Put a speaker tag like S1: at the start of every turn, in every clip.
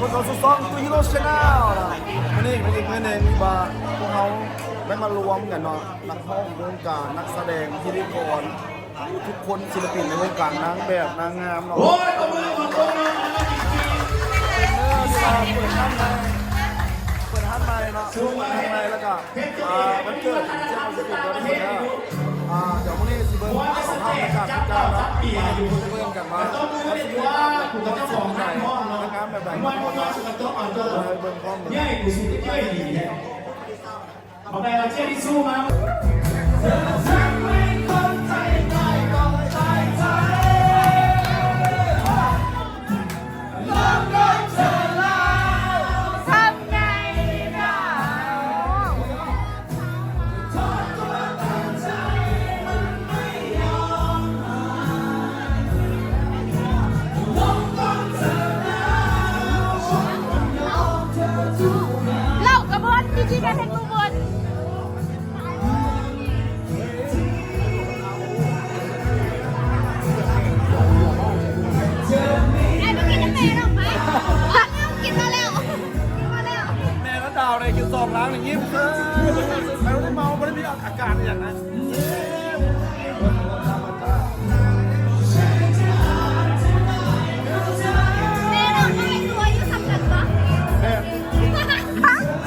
S1: คนเขาสู่ช่องตัวฮีโร่ชาแนลนะวันนี้เป็นอีกเมื่อหนึ่งบาพวกเขาได้มารวมกันเนาะนักร้องวงการนักแสดงพิธีกรทุกคนศิลปินในวงการนางแบบนางงามเนาะ
S2: โอ้ยตบมือขอบคุณ
S1: เป็นเนื้อที่เราเปิดห้างในเปิดห้างในเนาะเปิดห้างในแล้วก็อ่าวันเกิดเจ้าศิลปินตัวนี้นะอ่าเดี๋ยววันนี้สิเบิ้งของห้างประกาศการเนาะมาดูเบิ้งกันมาแล้วสิเบิ้งว่าคุณต้องสองหนนางหน
S2: วัน
S1: ทุกคน
S2: นี้
S1: เนาะ
S2: สุดต้องอ่อนตัว
S1: เลยเบิ้งพร้อมกัน
S2: ย่ายกูสู้ย่ายดีเนี่ยเอาไปเอาเชือกที่สู้มา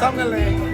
S3: ซ้ำ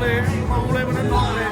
S3: เลยเมาเลยวันนั้นน
S1: กเลย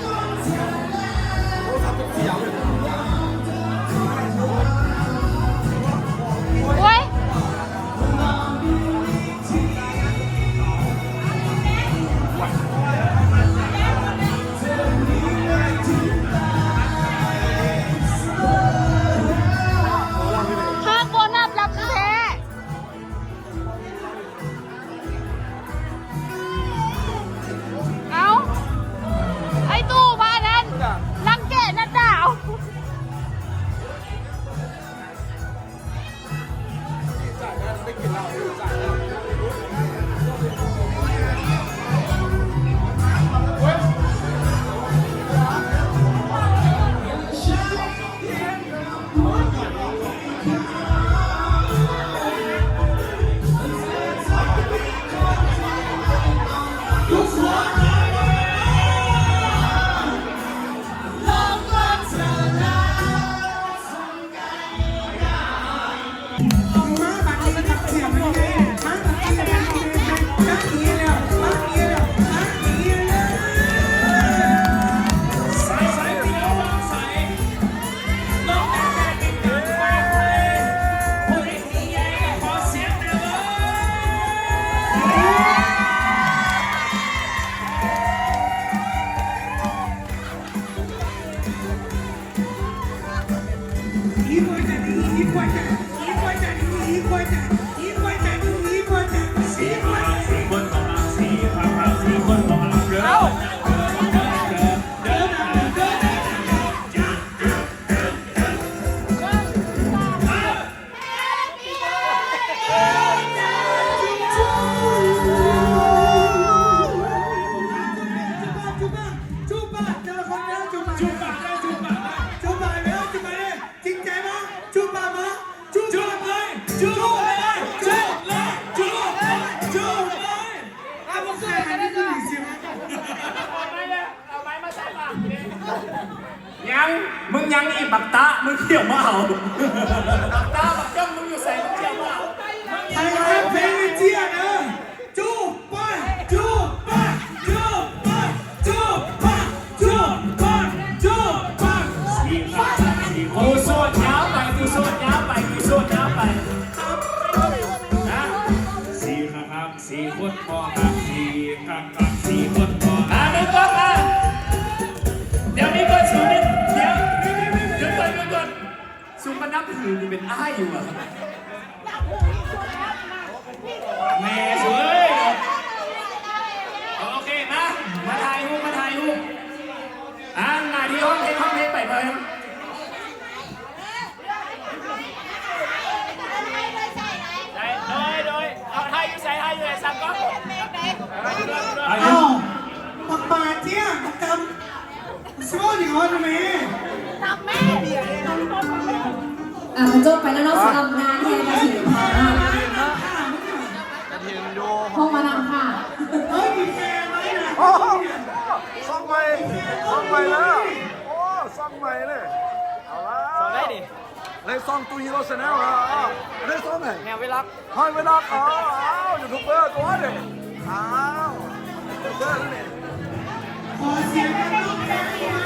S1: จุดเลยจุดเลยจุดเลย
S3: จุดเลย
S1: จุดเลยเอาพวกใครกันได้ด้วยสิเอาไม้เลยเอา
S3: ไม้มาใส่ปาก
S2: ยังมึงยังอีบักตะมึงเขี่ยวมาเอาบักตะ สี่
S4: คนพอครับสี่ครับครับสี่คนพอ
S2: มาดูก่อนมาเดี๋ยวนี้ก่อนสูนิดเดี๋ยวเดี๋ยวก่อนเดี๋ยวก่อนซูมันนับถือนี่เป็นอ้ายอยู่อะ
S4: แม่สวย
S2: โอเคมามาถ่ายรูปมาถ่ายรูปอ่าหน้าที่ห้องเพลงห้องเพลงไปเลย โดยโดยเอาไทยอยู่ใส่ไทย อยู่ไหนสั่งก็
S4: เอ้าปักปาเจียปักจำสวัสดีครับแม่
S3: อะจบไปแล้วเนาะสำหรับงานแทนกระถิ่นค่ะ
S1: กระเทียมโย
S3: ห้องมานำค่ะ
S4: เฮ้ยมีแฟนไหมนะ
S1: โอ้ซ่องใหม่ซ่องใหม่แล้ว โอ้ซ่องใหม่เลยเอาละซ่องได้ดิเล่นซ่องตูฮีโร่ชาแนลอะเล่นซ่องไหนแนวเวลักห้อยเวลักอ๋ออ้าว ยูทูบเบอร์ตัวเด็อ้าวยูทูบเบอร์นี่
S4: ขอเสียงกันน้องแฟนหน่อย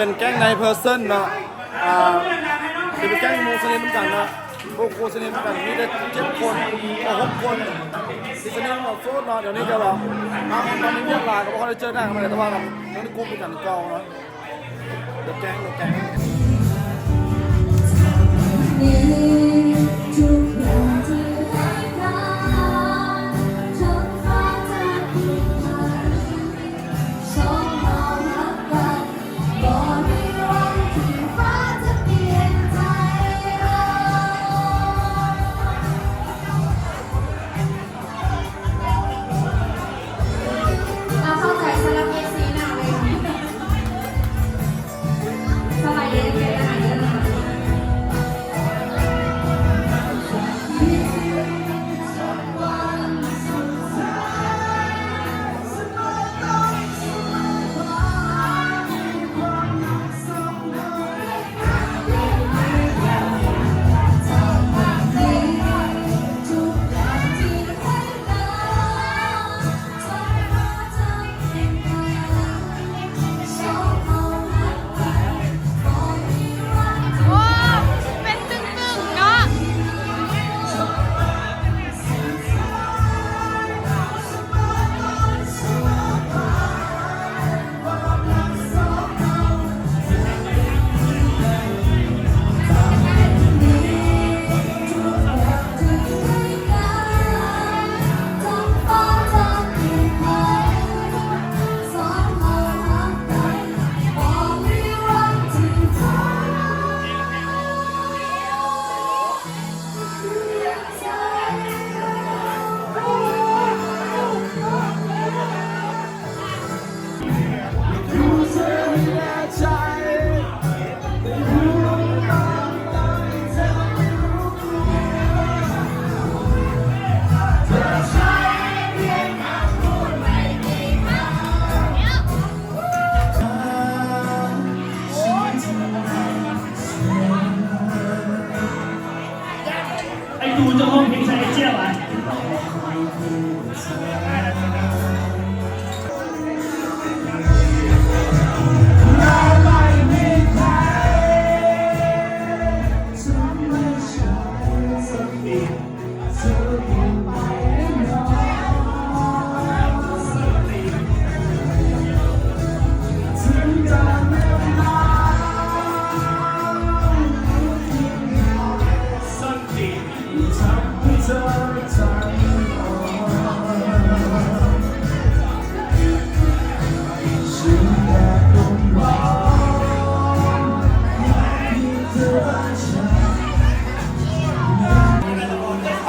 S3: เป็น
S2: แก๊งใน
S3: เพ
S1: อร์
S4: เซนนะอ่า
S1: เป็
S4: นแก๊งมูสลิมกันนะพวกมูสลิมกันมีได้เจ็ดคนโอ้หกคนดิสนีย์หมดโซดเนาะเดี๋ยวนี้จะแบบเอาตอนนี้เรียกลายกับพวกเขาได้เจอหน้ากันมาเลยแต่ว่าแบบตอนนี้กลุ่มเป็นกันกองเนาะเดอะแก๊งเดอะแก๊ง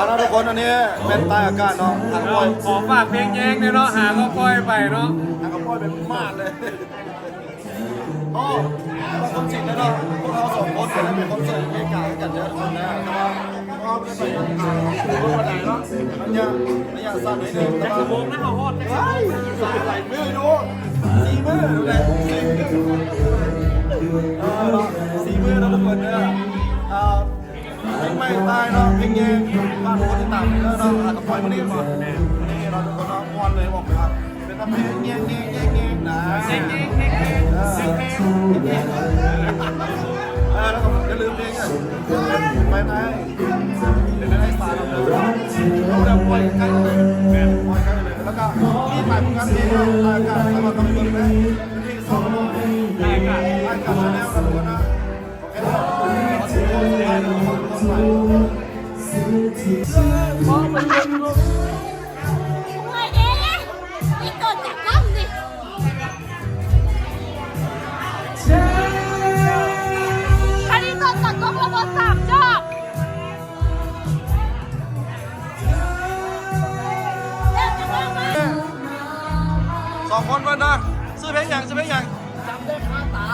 S3: เอาละทุก
S4: คนอันนี้เป็นใต้อากาศเนาะทางปล่อย
S1: ขอฝากเพลงแย้งเนี่ยเนาะหาก็ปล่อยไปเนาะ
S4: ทางกระปล่อยเป็นมาดเลยโอ้ความจริงแล้วเนาะพวกเราสองคนเคยได้ไปคอนเสิร์ตอเมริกากันเยอะคนนะแต่ว่าก็ไม่ได้ไปคือวันไหนเนาะมันยังมันยังสั้นนิดนึงแต่ว่า
S1: วงหน้าฮอดนะครับ
S4: เฮ้ยสายไหลมือดูสีมือดูเลยเออสีมือแล้วทุกคนเนี่ย เอ่อเพลงใหม่ตายเนาะเพลงแย่บ้านคนที่ต่างเนาะเนาะอาจจะปล่อยมานี่ก่อนวันนี้เราทุกคนเนาะมวนเลยบอกเลยครับเป็นเพลงแย่แย่แย่แย่นะ
S1: เพลงเพลงเพลงเพลง
S4: เออเออแล้วก็อย่าลืมเพลงอะไปไหนเป็นไปได้สารเราเลยเราเดี๋ยวปล่อยใกล้เลยปล่อยใกล้เลยแล้วก็มีหมายผลงานเพลงรายการแล้วก็ต้องเปิดไหมเพลงสองรายการรายการชาแนลนะทุกคนนะโอเค แล้วขอเสียงปรบมือใคนทุกคนใหม่
S3: เฮ้ยเอ๊ะนี่ตัวจับล่ำดิอันตัดก็พอสามจอบเจะว่า
S4: สองคนเพื่อนนะซื้อเพลงอย่างซื้อเพลงอย่าง
S5: จำได้คาตา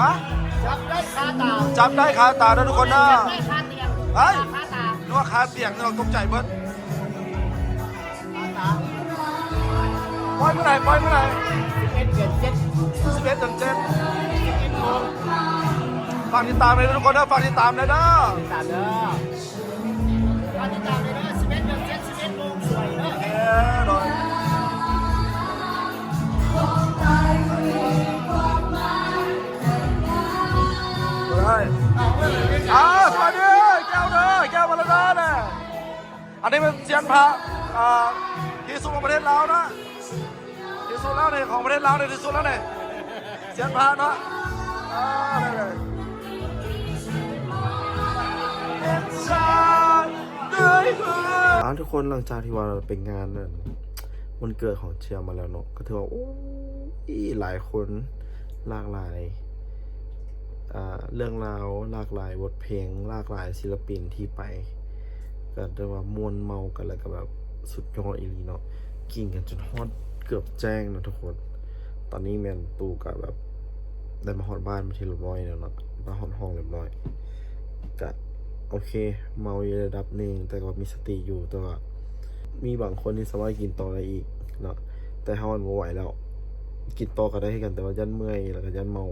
S4: ฮะ
S5: จำได้คาตา
S4: จำได้คาตาด้วยทุกคนนะ
S5: ได้คาเตียง
S4: เฮ้ย
S5: คาตา
S4: นึกว่าคาเตียงนึกว่าตกใจเบิด
S5: คาตา
S4: ปล่อยเมื่อไหร่ปล่อยเมื่อไหร่
S5: เอ็ดเจ็ดเจ็ด
S4: สิบเอ็ดถึงเจ็ดฝากติดตามเลยนะทุกคนนะฝากติดตามเลยนะ
S5: ตาเด้อฝากติดตามเลย อ้าวสวัสดีแก้วเด้อแก้วมาล้วนเนี่
S4: ยอันนี้เป็
S3: นเซียน
S4: พระอ่าที่สุดของประเทศลาวนะที่สุดแล้วเนี่ยของประเทศลาวเนี่ยที่สุดแล้วเนี่ยเซียนพระเนาะอ่าเนยเอ็นะทุกคนหลังจากที่ว่าเป็นงานวันเกิดของเชียร์มาแล้วเนาะก็ถือว่าโอ้ยหลายคนหลากหลาย เรื่องราวหลากหลายบทเพลงหลากหลายศิลปินที่ไปก็เรียกว่ามวนเมากันแล้วก็แบบสุดยอดอีลีเนาะกินกันจนฮอดเกือบแจ้งนะทุกคน ตอนนี้แมนตูกับแบบได้มาฮอดบ้านมาที่เรียบร้อยแล้วเนาะมาฮอดห้องเรียบร้อยก็โอเค เมาอยู่ระดับหนึ่งแต่ก็มีสติอยู่แต่ว่ามีบางคนที่สามารถกินต่อได้อีกเนาะแต่ถ้ามันบ่ไหวแล้ว กินต่อก็ได้ให้กันแต่ว่ายันเมื่อยแล้วก็ยันเมา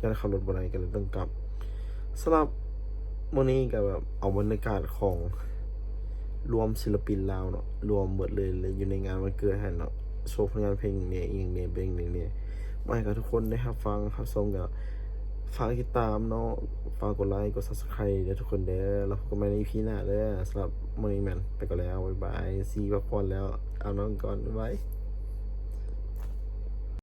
S4: ยันขับรถบนไหนกันเลยต้องกลับสำหรับวันนี้ก็แบบเอาบรรยากาศของรวมศิลปินลาวเนาะรวมหมดเลยเลยอยู่ในงานวันเกิดให้เนาะโชว์ผลงานเพลงเนี่ยอีกอย่างเนี่ยเพลงหนึ่งเนี่ยมาให้กับทุกคนได้รับฟังครับชมกับฝากติดตามเนาะฝากกดไลค์กด subscribe เด้อทุกคนเด้อแล้วพบกันใหม่ใน EP หน้าเด้อสำหรับวันนี้แมนไปก่อนแล้วบ๊ายบายซีพักผ่อนแล้ว เอาน้องก่อนบ๊ายบาย